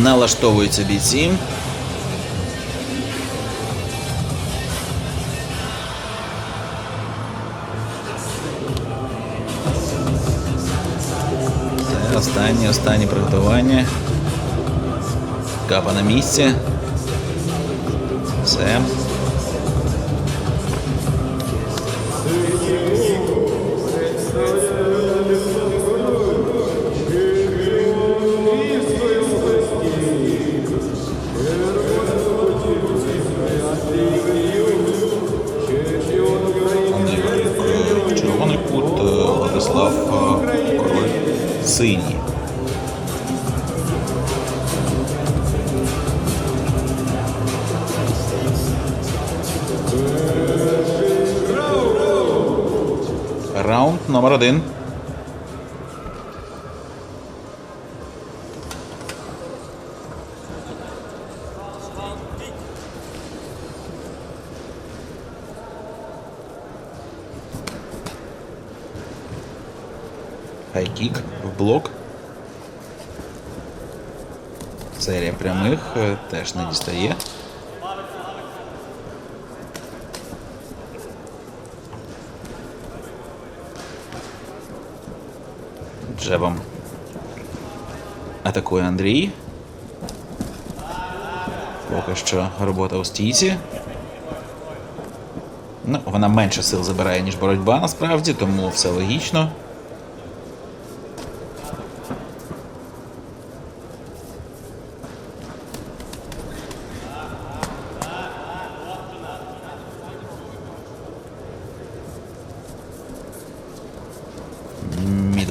Налаштовуються бійці. Це останнє, останнє приготування. Капа на місці. Все. Синій. Раунд номер один. Хайкік в блок. Серія прямих е, теж не дістає. Джебом атакує Андрій. Поки що робота у стійці. Ну, вона менше сил забирає, ніж боротьба насправді, тому все логічно.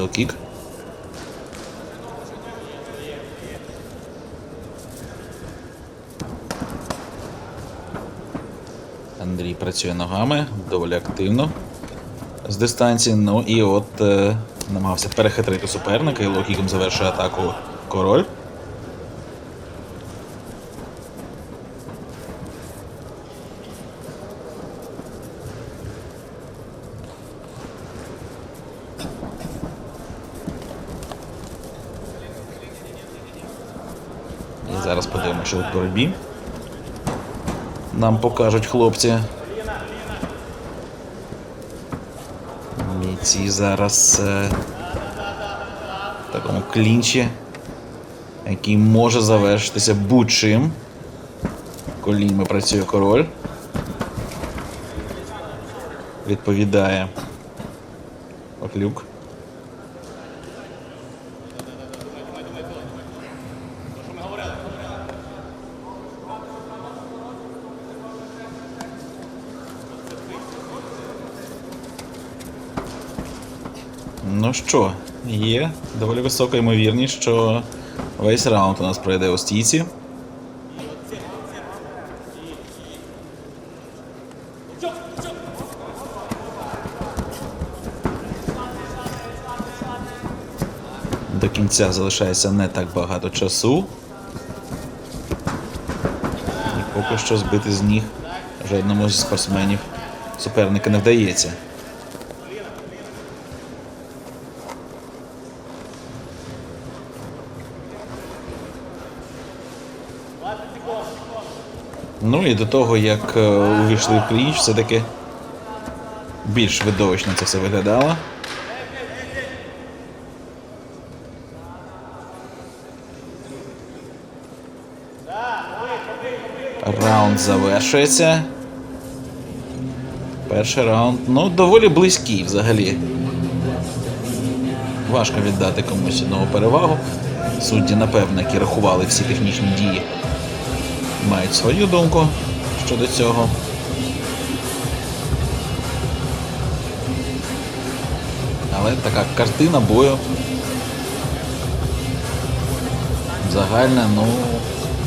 Мідл кік. Андрій працює ногами доволі активно з дистанції. Ну і от е, намагався перехитрити суперника і лоу-кіком завершує атаку король. Зараз подивимося, що в боротьбі. Нам покажуть хлопці. Бійці зараз е, в такому клінчі, який може завершитися будь-чим. Коліньми працює король. Відповідає Оклюк. Ну що, є доволі висока ймовірність, що весь раунд у нас пройде у стійці. До кінця залишається не так багато часу. І поки що збити з ніг жодному зі спортсменів суперника не вдається. Ну і до того, як е, увійшли в клінч, все-таки більш видовищно це все виглядало. Раунд завершується. Перший раунд, ну, доволі близький взагалі. Важко віддати комусь одного перевагу. Судді, напевно, які рахували всі технічні дії мають свою думку щодо цього. Але така картина бою. Загальна, ну,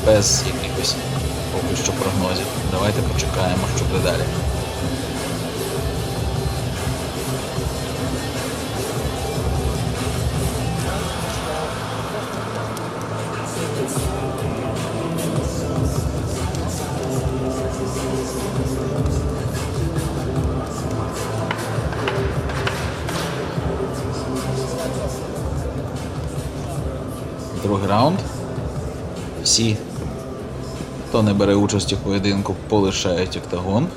без якихось поки що прогнозів. Давайте почекаємо, що буде далі. Раунд. Хто не бере участь у поєдинку, полишають октагон.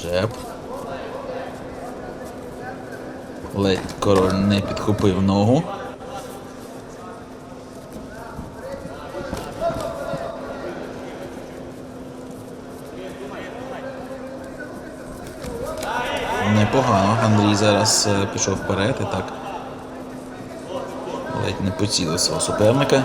Джеб. Ледь король не підхопив ногу. Андрій е, пішов вперед і так. Ледь не поцілив свого суперника.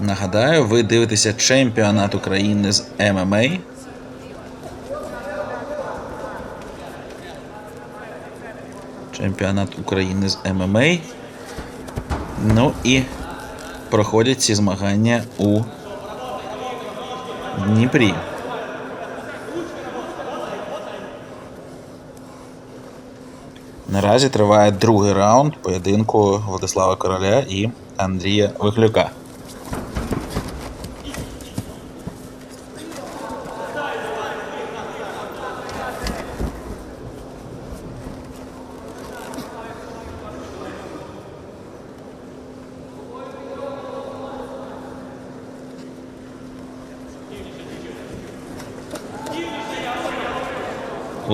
Нагадаю, ви дивитеся чемпіонат України з ММА. Чемпіонат України з ММА. Ну і проходять ці змагання у Дніпрі. Наразі триває другий раунд поєдинку Владислава Короля і Андрія Вихлюка.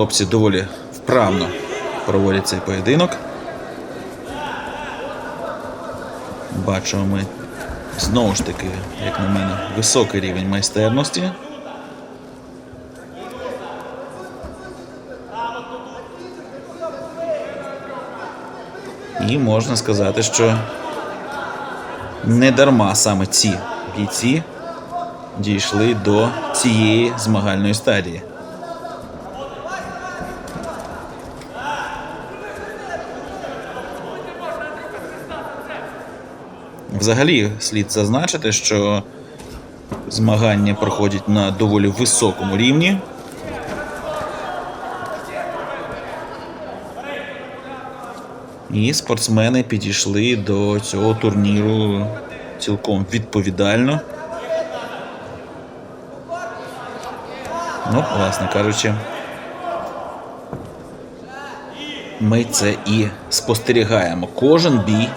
Хлопці доволі вправно проводять цей поєдинок. Бачимо ми знову ж таки, як на мене, високий рівень майстерності. І можна сказати, що не дарма саме ці бійці дійшли до цієї змагальної стадії. Взагалі слід зазначити, що змагання проходять на доволі високому рівні. І спортсмени підійшли до цього турніру цілком відповідально. Ну, власне кажучи, ми це і спостерігаємо. Кожен бій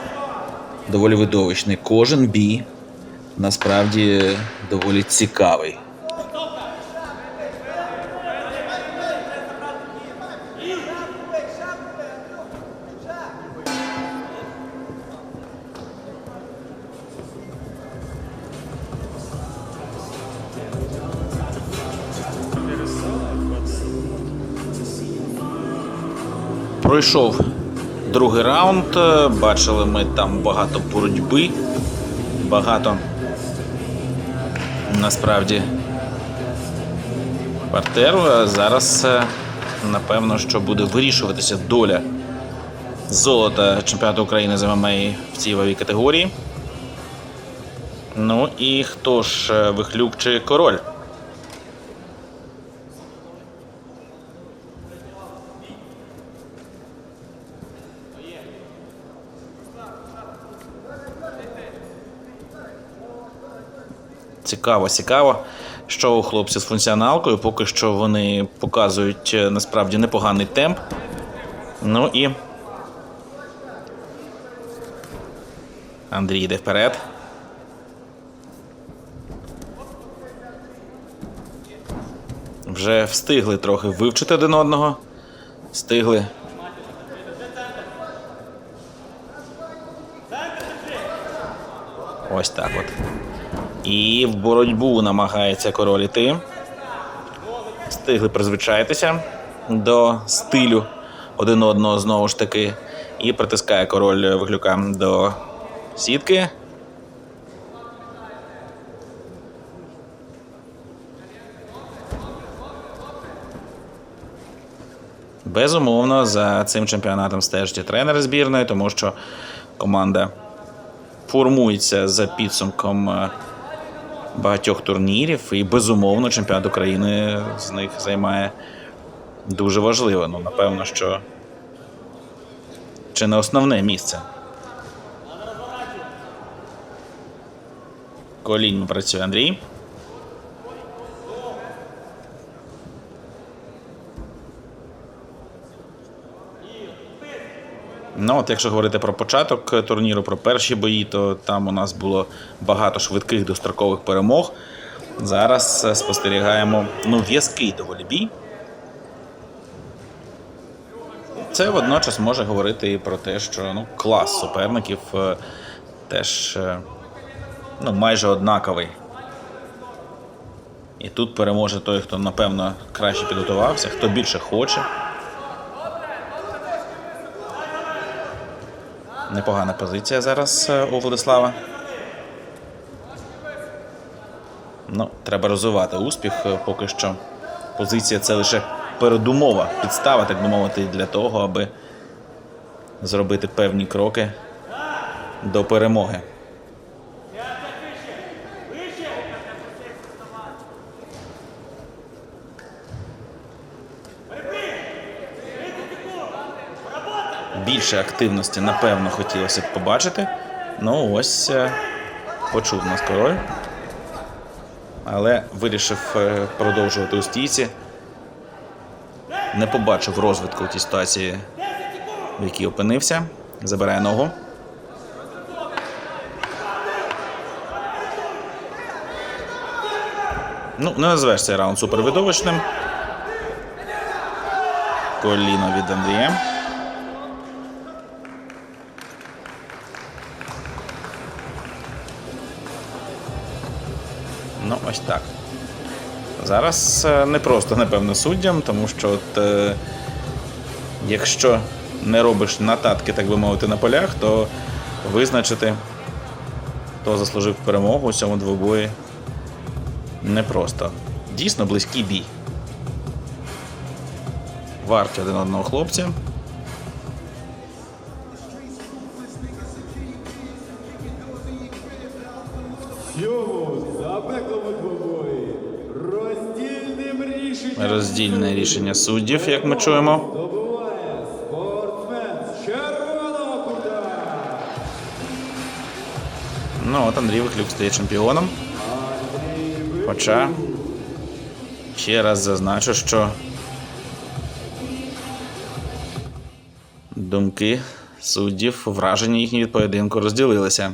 доволі видовищний. Кожен бій насправді доволі цікавий. Пройшов другий раунд. Е, Бачили ми там багато боротьби, багато насправді партеру. Зараз напевно, що буде вирішуватися доля золота чемпіонату України з ММА в цій ваговій категорії. Ну і хто ж е, вихлюк чи король? Цікаво, цікаво, що у хлопців з функціоналкою. Поки що вони показують е, насправді непоганий темп. Ну і. Андрій йде вперед. Вже встигли трохи вивчити один одного. Встигли. Ось так от. І в боротьбу намагається король іти. Встигли призвичаїтися до стилю один одного знову ж таки. І притискає король виглюка до сітки. Безумовно, за цим чемпіонатом стежать і тренери збірної, тому що команда формується за підсумком е, багатьох турнірів, і безумовно чемпіонат України з них займає дуже важливе. Ну, напевно, що чи не основне місце. Колінь працює Андрій. Ну, от якщо говорити про початок турніру, про перші бої, то там у нас було багато швидких дострокових перемог. Зараз е, спостерігаємо ну, в'язкий доволі бій. Це водночас може говорити і про те, що ну, клас суперників е, теж е, ну, майже однаковий. І тут переможе той, хто, напевно, краще підготувався, хто більше хоче. Непогана позиція зараз е, у Владислава. Ну, треба розвивати успіх. Е, Поки що позиція це лише передумова, підстава, так би мовити, для того, аби зробити певні кроки до перемоги. Більше активності, напевно, хотілося б побачити. Ну, ось е, почув нас король. Але вирішив е, продовжувати у стійці. Не побачив розвитку в тій ситуації, в якій опинився. Забирає ногу. Ну, не назвеш цей раунд супервидовищним. Коліно від Андрія. Ну, ось так. Зараз е, не просто, напевно, суддям, тому що от, е, якщо не робиш нататки, так би мовити, на полях, то визначити, хто заслужив перемогу у цьому двобої непросто. Дійсно близький бій. Варті один одного хлопця. Цьому Роздільне рішення суддів, як ми чуємо. Ну, от Андрій Вихлюк стає чемпіоном. Хоча ще раз зазначу, що думки суддів, враження їхні від поєдинку розділилися.